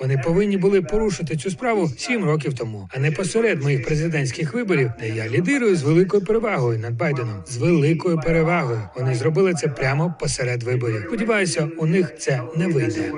Вони повинні були порушити цю справу сім років тому, а не посеред моїх президентських виборів, де я лідирую з великою перевагою над Байденом. З великою перевагою вони зробили це прямо посеред виборів. Сподіваюся, у них це не вийде.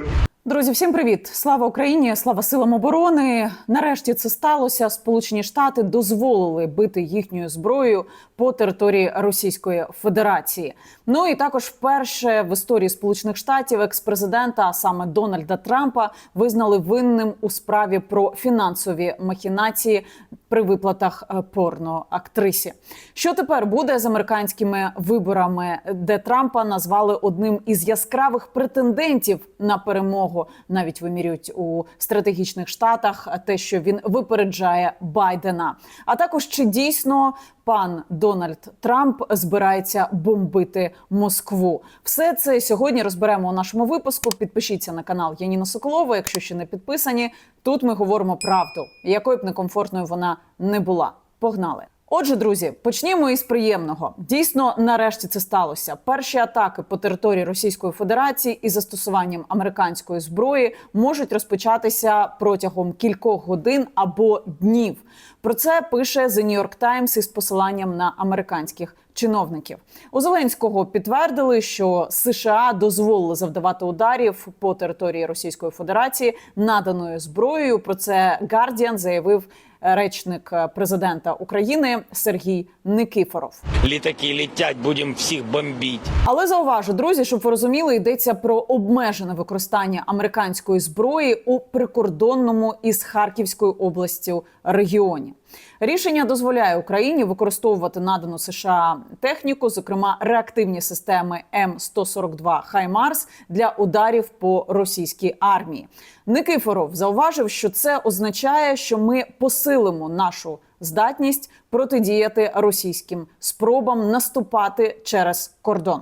Друзі, всім привіт! Слава Україні! Слава силам оборони! Нарешті це сталося. Сполучені Штати дозволили бити їхньою зброєю по території Російської Федерації. Ну і також вперше в історії Сполучених Штатів екс-президента, а саме Дональда Трампа, визнали винним у справі про фінансові махінації при виплатах е, порноактрисі. Що тепер буде з американськими виборами, де Трампа назвали одним із яскравих претендентів на перемогу? Навіть вимірюють у стратегічних штатах те, що він випереджає Байдена. А також чи дійсно пан Дональд Трамп збирається бомбити Москву? Все це сьогодні розберемо у нашому випуску. Підпишіться на канал Яніна Соколова, якщо ще не підписані. Тут ми говоримо правду, якою б некомфортною вона не була. Погнали! Отже, друзі, почнімо із приємного. Дійсно, нарешті це сталося. Перші атаки по території Російської Федерації із застосуванням американської зброї можуть розпочатися протягом кількох годин або днів. Про це пише The New York Times із посиланням на американських чиновників. У Зеленського підтвердили, що США дозволили завдавати ударів по території Російської Федерації наданою зброєю. Про це Guardian заявив речник президента України Сергій Никифоров. Літаки літять, будемо всіх бомбити. Але зауважу, друзі, щоб ви розуміли, йдеться про обмежене використання американської зброї у прикордонному із Харківською областю регіоні. Рішення дозволяє Україні використовувати надану США техніку, зокрема реактивні системи М142 Хаймарс для ударів по російській армії. Никифоров зауважив, що це означає, що ми посилимо нашу здатність протидіяти російським спробам наступати через кордон.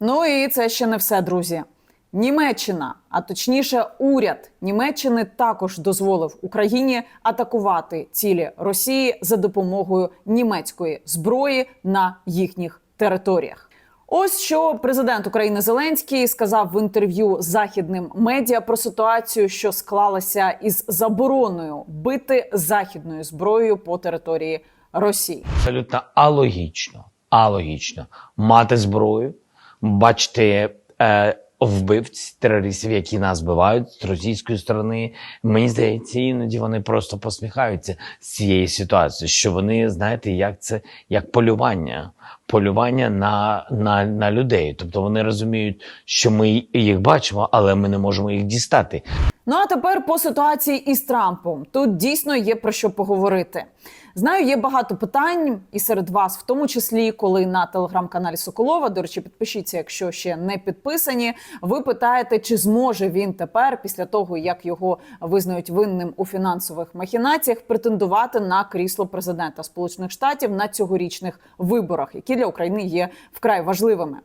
Ну і це ще не все, друзі. Німеччина, а точніше, уряд Німеччини також дозволив Україні атакувати цілі Росії за допомогою німецької зброї на їхніх територіях. Ось що президент України Зеленський сказав в інтерв'ю західним медіа про ситуацію, що склалася із забороною бити західною зброєю по території Росії. Абсолютно алогічно, алогічно мати зброю, бачити е, вбивць терористів, які нас вбивають з російської сторони. Мені здається, іноді вони просто посміхаються з цієї ситуації, що вони знаєте, як це як полювання. Полювання на, на, на людей, тобто вони розуміють, що ми їх бачимо, але ми не можемо їх дістати. Ну а тепер по ситуації із Трампом. Тут дійсно є про що поговорити. Знаю, є багато питань, і серед вас, в тому числі, коли на телеграм-каналі Соколова, до речі, підпишіться, якщо ще не підписані. Ви питаєте, чи зможе він тепер, після того як його визнають винним у фінансових махінаціях, претендувати на крісло президента Сполучених Штатів на цьогорічних виборах, які для України є вкрай важливими.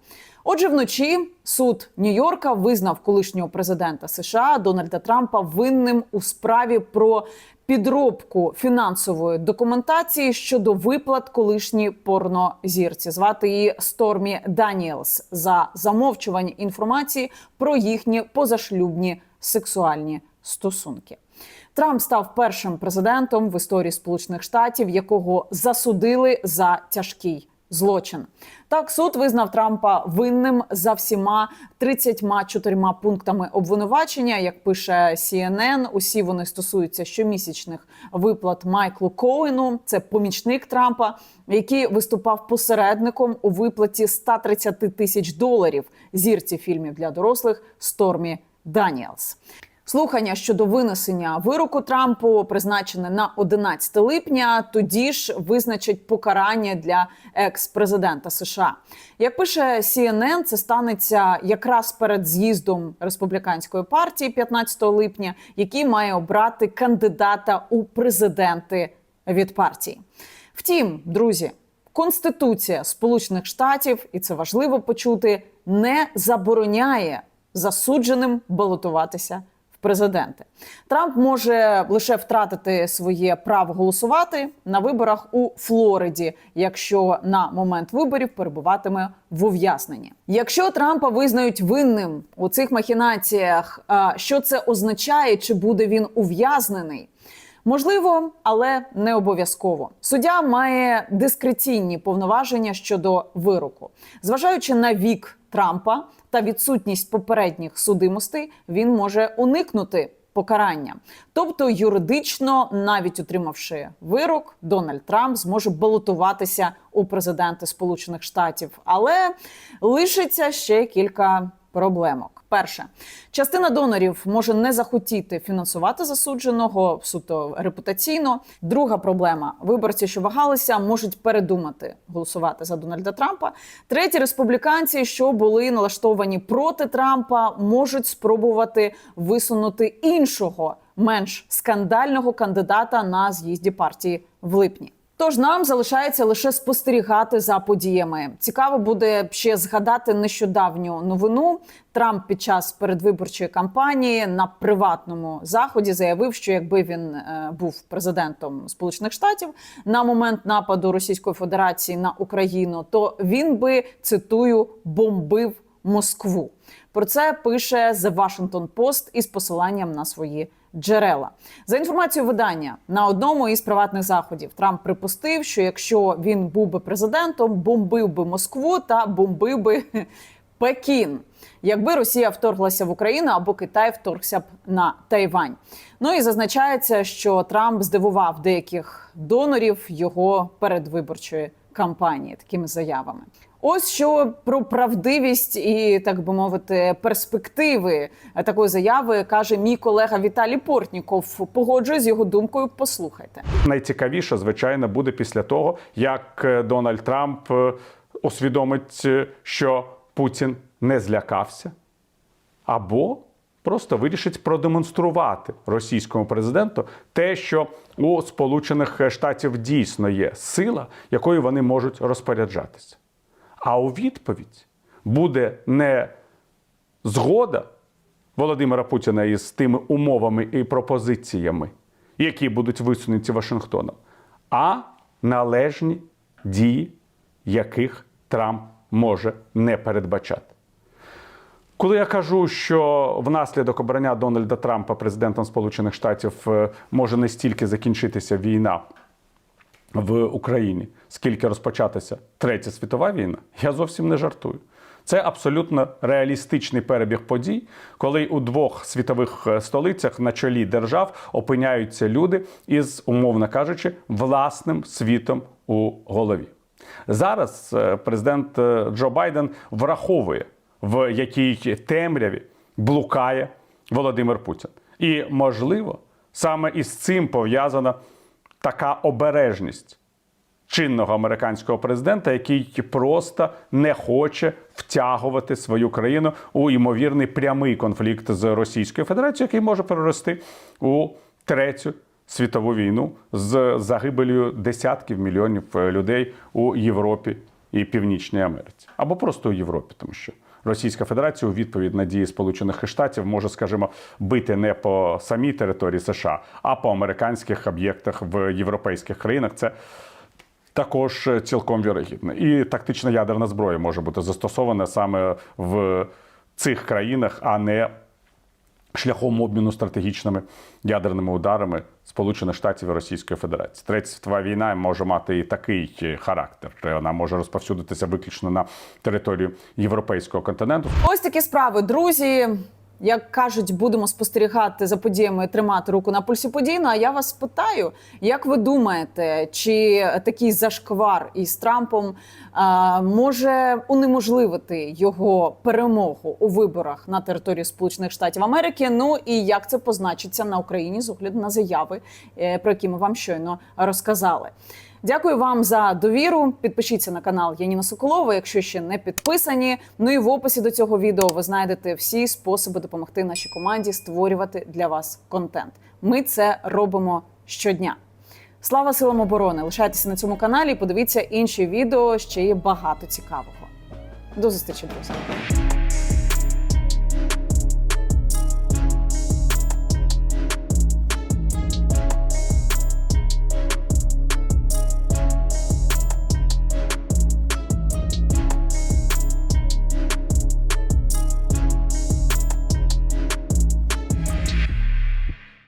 Отже, вночі суд Нью-Йорка визнав колишнього президента США Дональда Трампа винним у справі про підробку фінансової документації щодо виплат колишній порнозірці. Звати її Стормі Даніелс за замовчування інформації про їхні позашлюбні сексуальні стосунки. Трамп став першим президентом в історії Сполучених Штатів, якого засудили за тяжкий злочин. Так, суд визнав Трампа винним за всіма 34 пунктами обвинувачення. Як пише CNN, усі вони стосуються щомісячних виплат Майклу Коену. Це помічник Трампа, який виступав посередником у виплаті 130 тисяч доларів зірці фільмів для дорослих Стормі Даніелс. Слухання щодо винесення вироку Трампу призначене на 11 липня. Тоді ж визначать покарання для екс-президента США. Як пише CNN, це станеться якраз перед з'їздом республіканської партії 15 липня, який має обрати кандидата у президенти від партії. Втім, друзі, Конституція Сполучених Штатів, і це важливо почути, не забороняє засудженим балотуватися президенти. Трамп може лише втратити своє право голосувати на виборах у Флориді, якщо на момент виборів перебуватиме в ув'язненні. Якщо Трампа визнають винним у цих махінаціях, що це означає, чи буде він ув'язнений? Можливо, але не обов'язково. Суддя має дискреційні повноваження щодо вироку, зважаючи на вік Трампа та відсутність попередніх судимостей, він може уникнути покарання. Тобто, юридично, навіть отримавши вирок, Дональд Трамп зможе балотуватися у президенти Сполучених Штатів, але лишиться ще кілька проблемок. Перше, частина донорів може не захотіти фінансувати засудженого суто репутаційно. Друга проблема: виборці, що вагалися, можуть передумати голосувати за Дональда Трампа. Треті республіканці, що були налаштовані проти Трампа, можуть спробувати висунути іншого менш скандального кандидата на з'їзді партії в липні. Тож нам залишається лише спостерігати за подіями. Цікаво буде ще згадати нещодавню новину. Трамп під час передвиборчої кампанії на приватному заході заявив, що якби він е, був президентом Сполучених Штатів на момент нападу Російської Федерації на Україну, то він би цитую бомбив Москву. Про це пише The Washington Post із посиланням на свої джерела. За інформацією видання на одному із приватних заходів Трамп припустив, що якщо він був би президентом, бомбив би Москву та бомбив би Пекін. Якби Росія вторглася в Україну або Китай вторгся б на Тайвань. Ну і зазначається, що Трамп здивував деяких донорів його передвиборчої кампанії такими заявами. Ось що про правдивість і так би мовити перспективи такої заяви каже мій колега Віталій Портніков. Погоджуюсь з його думкою. Послухайте. Найцікавіше, звичайно, буде після того, як е, Дональд Трамп е, усвідомить, е, що Путін не злякався, або просто вирішить продемонструвати російському президенту те, що у Сполучених Штатів дійсно є сила, якою вони можуть розпоряджатися. А у відповідь буде не згода Володимира Путіна із тими умовами і пропозиціями, які будуть висунуті Вашингтоном, а належні дії, яких Трамп може не передбачати. Коли я кажу, що внаслідок обрання Дональда Трампа президентом Сполучених Штатів е, може не стільки закінчитися війна в Україні, скільки розпочатися Третя світова війна, я зовсім не жартую. Це абсолютно реалістичний перебіг подій, коли у двох світових е, столицях на чолі держав опиняються люди із, умовно кажучи, власним світом у голові. Зараз е, президент Джо Байден враховує, в якій темряві блукає Володимир Путін. І, можливо, саме із цим пов'язана така обережність чинного американського президента, який просто не хоче втягувати свою країну у ймовірний прямий конфлікт з Російською Федерацією, який може перерости у третю світову війну з загибелью десятків мільйонів е, людей у Європі і Північній Америці, або просто у Європі, тому що. Російська Федерація у відповідь на дії Сполучених Штатів може, скажімо, бити не по самій території США, а по американських об'єктах в європейських країнах. Це також цілком вірогідно. І тактична ядерна зброя може бути застосована саме в цих країнах, а не шляхом обміну стратегічними ядерними ударами Сполучених Штатів і Російської Федерації. Третя світова війна може мати і такий характер. Вона може розповсюдитися виключно на територію європейського континенту. Ось такі справи, друзі. Як кажуть, будемо спостерігати за подіями, тримати руку на пульсі подій. Ну а я вас питаю, як ви думаєте, чи такий зашквар із Трампом а, може унеможливити його перемогу у виборах на території Сполучених Штатів Америки? Ну і як це позначиться на Україні з огляду на заяви, е, про які ми вам щойно розказали? Дякую вам за довіру. Підпишіться на канал Яніна Соколова, якщо ще не підписані. Ну і в описі до цього відео ви знайдете всі способи допомогти нашій команді створювати для вас контент. Ми це робимо щодня. Слава силам оборони! Лишайтеся на цьому каналі. Подивіться інші відео. Ще є багато цікавого. До зустрічі, друзі.